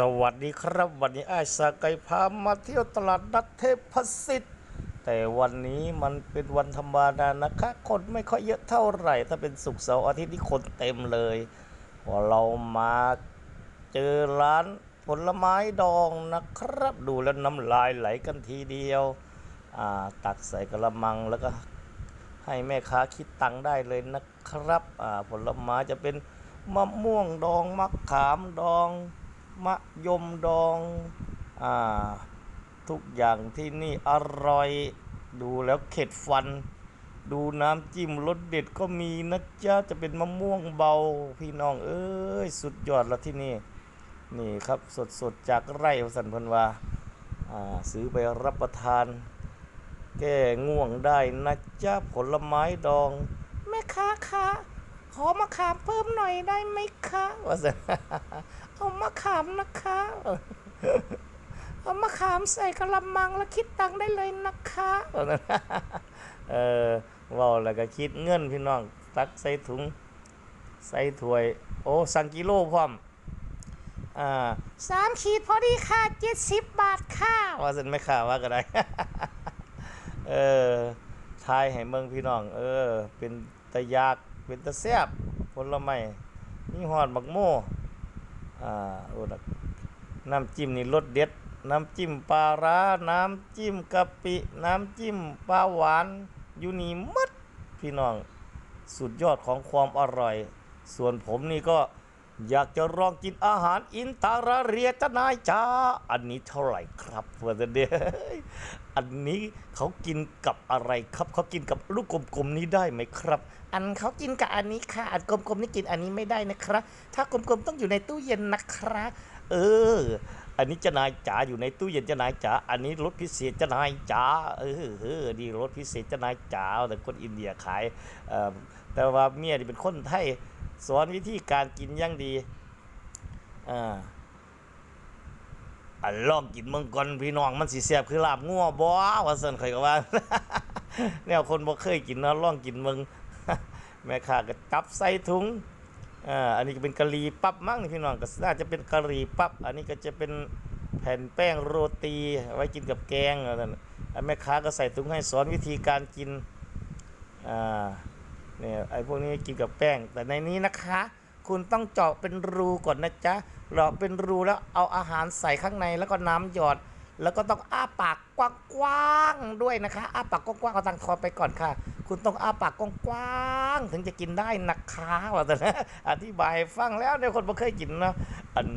สวัสดีครับวันนี้ไอ้ายสกายพามาเที่ยวตลาดนัดเทพสิทธิ์แต่วันนี้มันเป็นวันธรรมดานะคะ คนไม่ค่อยเยอะเท่าไหร่ ถ้าเป็นศุกร์เสาร์อาทิตย์นี่คนเต็มเลยพอเรามาเจอร้านผลไม้ดองนะครับ ดูแล้วน้ำลายไหลกันทีเดียวตักใส่กระมังแล้วก็ให้แม่ค้าคิดตังค์ได้เลยนะครับผลไม้จะเป็นมะม่วงดองมะขามดอง มะยมดองอ่าทุกอย่างที่นี่อร่อย ดูแล้วเข็ดฟัน ดูน้ำจิ้มรสเด็ดก็มีนะจ๊ะจะเป็นมะม่วงเบาพี่น้องเอ้ยสุดยอดแล้วที่นี่ นี่ครับสดๆจากไร่สันพันวาอ่าซื้อไปรับประทาน แก้ง่วงได้นะจ๊ะผลไม้ดอง แม่ค้าคะ ขอมะขามเพิ่มหน่อยได้ไหมคะว่าสิเอามะขามนะคะ เอามะขามใส่กระมังแล้วคิดตังค์ได้เลยนะคะว่าซั่นเออเว่าแล้วก็คิดเงินพี่น้อง ตักใส่ถุง ใส่ถ้วย โอ้สั่งกิโลพร้อมอ่าสามขีดพอดีค่ะเจ็ดสิบบาทค่ะ ว่าสินไม่ข่าว่าก็ได้ เออทายให้เมืองพี่น้อง เออ เป็นตะยาก เป็นตะแซบผลไม้นี่หอดบักโม่อ่าโอ้ดน้ำจิ้มนี่รสเด็ด น้ำจิ้มปลาร้า น้ำจิ้มกะปิ น้ำจิ้มปลาหวาน อยู่นี่มัดพี่น้อง สุดยอดของความอร่อย ส่วนผมนี่ก็ อยากจะลองกินอาหารอินตาราเรียจะนายจ้า อันนี้เท่าไหร่ครับเพื่อนเดียอันนี้เขากินกับอะไรครับเขากินกับลูกกลมๆนี้ได้ไหมครับ อันเขากินกับอันนี้ค่ะ อันกลมๆนี่กินอันนี้ไม่ได้นะครับ ถ้ากลมๆต้องอยู่ในตู้เย็นนะครับ เออ อันนี้เจะนายจ๋าอยู่ในตู้เย็นเจะนายจ๋า อันนี้รสพิเศษเจะนายจ๋า เออเออดีรสพิเศษเจะนายจ๋าแต่คนอินเดียขายเอ่อแต่ว่าเมียนี่เป็นคนไทย สอนวิธีการกินย่างดีอ่าอันลองกินเมืองก่อนพี่น้องมันสิแซ่บคือลาบงัวบ่ว่าซั่นข่อยก็ว่าแนวคนบ่เคยกินเนาะลองกินเมืองแม่ค้าก็จับใส่ถุงอ่าอันนี้ก็เป็นกะหรี่ปั๊บมั้งนี่พี่น้องก็น่าจะเป็นกะหรี่ปั๊บอันนี้ก็จะเป็นแผ่นแป้งโรตี ไว้กินกับแกงอะไรนั่นอันแม่ค้าก็ใส่ถุงให้สอนวิธีการกินอ่า เนี่ยไอ้พวกนี้กินกับแป้ง แต่ในนี้นะคะ คุณต้องเจาะเป็นรูก่อนนะจ๊ะเจาะเป็นรูแล้วเอาอาหารใส่ข้างในแล้วก็น้ำหยอด แล้วก็ต้องอ้าปากกว้างๆด้วยนะคะ อ้าปากกว้างๆเอาตังคอไปก่อนค่ะ คุณต้องอ้าปากกว้างๆถึงจะกินได้นะคะว่าแต่นะอธิบายฟังแล้วเดี๋ยคนไม่เคยกินเนาะอัน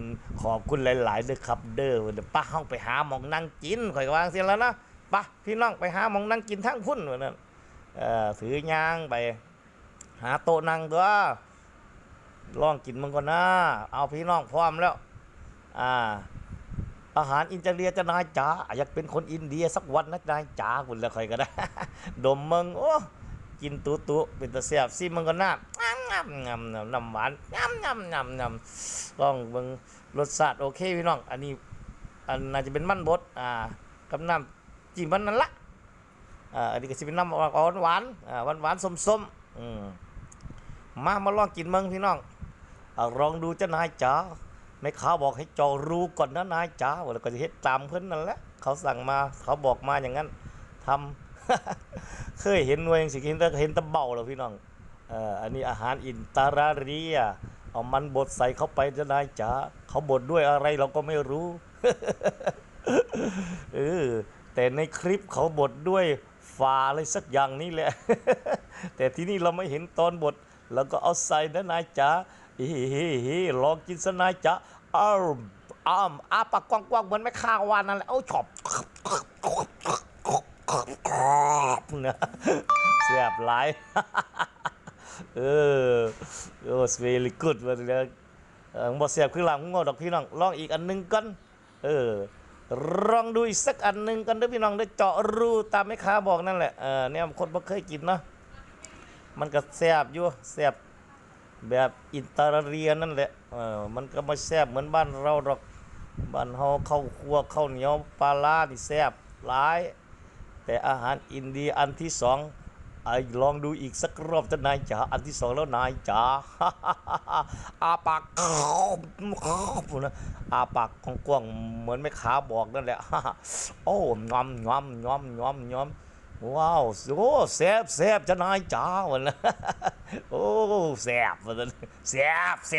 ขอบคุณหลายๆเลยครับเด้อเดี๋ยวป้าห้องไปหาหมองนั่งกินข่อยก็วางเสียแล้วนะไป้าพี่น้องไปหาหมองนั่งกินทั้งพุ่นเหมือนนั้นเอ่อถือยางไป หาโต๊ะนั่งตัวลองกินมันก่อนนะ เอาพี่น้องพร้อมแล้ว อ่า อาหารอินเดียจะนายจ๋าอยากเป็นคนอินเดียสักวันนะนายจ๋าคุณแล้วใครก็ได้ ดมมึงโอ้กินตุตุเป็นตะเสียบซิมึงก็น่างามงามงามน้ำหวานงามงามงามงามลองมึงรสชาติโอเคพี่น้อง อันนี้ อันน่าจะเป็นมันบด อ่ากับน้ำจิ้มมันนั่นละอ่าอันนี้ก็จะเป็นน้ำหวานหวานอ่าหวานหวานๆส้มอืม มามาลองกินเมืองพี่น้องอลองดูเจ้านายจ๋าแม่ค้าบอกให้จอรูก่อนนะนายจ๋าแล้วก็จะเฮ็ดตามเพิ่นนั่นแหละเขาสั่งมาเขาบอกมาอย่างนั้นทำเคยเห็นหน่วยสิเห็นแต่เห็นตะเบาแล้วพี่น้องเอ่ออันนี้อาหารอินตาราเรียเอามันบดใส่เข้าไปเจ้านายจ๋าเขาบดด้วยอะไรเราก็ไม่รู้เออแต่ในคลิปเขาบดด้วยฝาอะไรสักอย่างนี่แหละ แต่ที่นี่เราไม่เห็นตอนบด แล้วก็เอาใส่นะนายจ๋าฮ้เฮ้เฮ้ลองกินซะนายจ๋าอ้าวอ้ามอาปากกว้างๆเหมือนไม่ข้าววานนั่นแหละเอาชอบนะแซ่บหลายเออโอ้สเวลิกุดมาเลยเออบ่แซ่บคือหลังงอดอกพี่น้องลองอีกอันหนึงกันเออลองดูอีกสักอันหนึ่งกันเด้อพี่น้องได้อเจาะรูตามแม่ค้าบอกนั่นแหละเออเนี่ยคนบ่เคยกินเนาะ มันก็แซบอยู่แซบแบบอินเตอร์เรียนนั่นแหละเออมันก็มาแซบเหมือนบ้านเราหรอกบ้านเฮาข้าวคั่วข้าวเหนียวปลาล่านี่แซบหลาย แต่อาหารอินเดียอันที่สองไอ้ลองดูอีกสักรอบจะนายจ๋าอันที่สองแล้วนายจ๋าอาปากกอบขอบนะอาปากกว้างเหมือนไม่ขาบอกนั่นแหละโอ้งอมงอมงอมงอมงอม ว้าวโอ้แซบแซบจะนายจ้าวันนะโอ้แซบวันนั้นแซบแซ